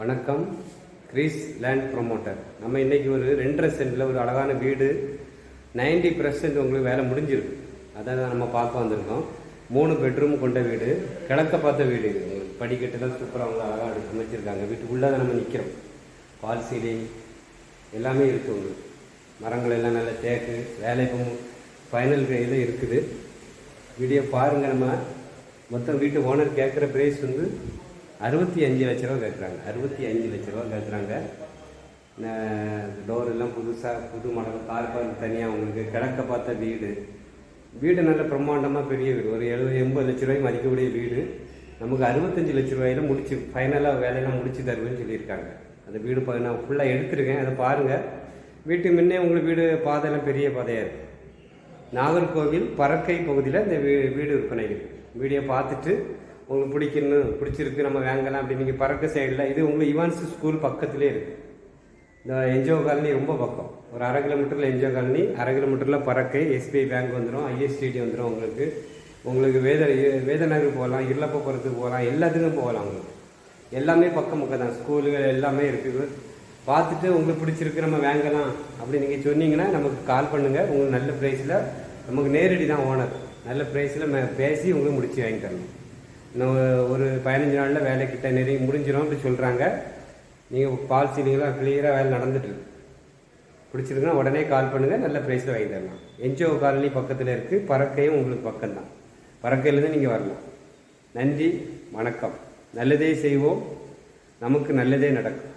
வணக்கம். Greece land promoter. நம்ம இன்னைக்கு ஒரு ரெண்டரை சென்டில் ஒரு அழகான வீடு 90% பர்சன்ட் உங்களுக்கு வேலை முடிஞ்சிருக்கு. அதான் நம்ம பார்க்க வந்திருக்கோம். மூணு பெட்ரூம் கொண்ட வீடு கிழக்க பார்த்த வீடு இது. உங்களுக்கு படிக்கட்டுலாம் சூப்பராக அவங்க அழகாக அமைச்சிருக்காங்க. வீட்டுக்குள்ளே தான் நம்ம நிற்கிறோம் பால் சீலிங் எல்லாமே இருக்குது உங்களுக்கு. மரங்கள் எல்லாம் நல்லா தேக்கு வேலை இப்போ ஃபைனல் இதில் இருக்குது. வீடியோ பாருங்கள் நம்ம. மொத்தம் வீட்டு ஓனர் கேட்குற ப்ரைஸ் வந்து அறுபத்தி அஞ்சு லட்ச ரூபா கேட்குறாங்க. அறுபத்தி அஞ்சு லட்ச ரூபா கேட்குறாங்க. டோர் எல்லாம் புதுசாக புது மாடல் தார்பால் தனியாக உங்களுக்கு கிடக்க பார்த்த வீடு. வீடு நல்ல பிரம்மாண்டமாக பெரிய வீடு. ஒரு எழுபது எண்பது லட்ச ரூபாய் மதிக்கக்கூடிய வீடு. நமக்கு அறுபத்தஞ்சு லட்ச ரூபாயில முடிச்சு ஃபைனலாக வேலையெல்லாம் முடிச்சு தருவேன்னு சொல்லியிருக்காங்க. அந்த வீடு பா- நான் ஃபுல்லாக எடுத்திருக்கேன். அதை பாருங்கள் வீட்டு முன்னே உங்களுக்கு வீடு பாதையெல்லாம் பெரிய பாதையாக இருக்குது நாகர்கோவில் பறக்கை பகுதியில் இந்த வீ வீடு விற்பனை இருக்கு. வீடியோ பார்த்துட்டு உங்களுக்கு பிடிக்கணும் பிடிச்சிருக்கு நம்ம வாங்கலாம் அப்படி நீங்கள் பறக்க சைடில் இது உங்களுக்கு இவான்ஸ் ஸ்கூல் பக்கத்துலேயே இருக்குது இந்த என்ஜிஓ காலனி ரொம்ப பக்கம். ஒரு அரை கிலோமீட்டரில் என்ஜிஓ காலனி அரை கிலோமீட்டரில் பறக்க எஸ்பிஐ பேங்க் வந்துடும் ஐஎஸ்டிடி வந்துடும் உங்களுக்கு. உங்களுக்கு வேத வேதநகர் போகலாம் இருளப்பபுரத்துக்கு போகலாம் எல்லாத்துக்கும் போகலாம் உங்களுக்கு. எல்லாமே பக்கம் பக்கம் தான். ஸ்கூலுகள் எல்லாமே இருக்குது பார்த்துட்டு உங்களுக்கு பிடிச்சிருக்கு நம்ம வாங்கலாம் அப்படி நீங்கள் சொன்னீங்கன்னா நமக்கு கால் பண்ணுங்கள் உங்களுக்கு நல்ல ப்ரைஸில் நமக்கு நேரடி தான் ஓனர் நல்ல ப்ரைஸில் பேசி உங்களுக்கு முடிச்சு வாங்கி தரணும். இன்னும் ஒரு பதினஞ்சு நாளில் வேலை கிட்ட நெருங்கி முடிஞ்சிடும் அப்படி சொல்கிறாங்க நீங்கள் பால் சீலிங்லாம் கிளியராக வேலை நடந்துட்டுருக்கு பிடிச்சிருக்குன்னா உடனே கால் பண்ணுங்கள் நல்ல ப்ரைஸில் வாங்கி தரலாம். என்ஜிஓ காலனி பக்கத்தில் இருக்குது பறக்கையும் உங்களுக்கு பக்கம்தான் பறக்கையிலேருந்து நீங்கள் வரலாம். நன்றி வணக்கம். நல்லதே செய்வோம். நமக்கு நல்லதே நடக்கும்.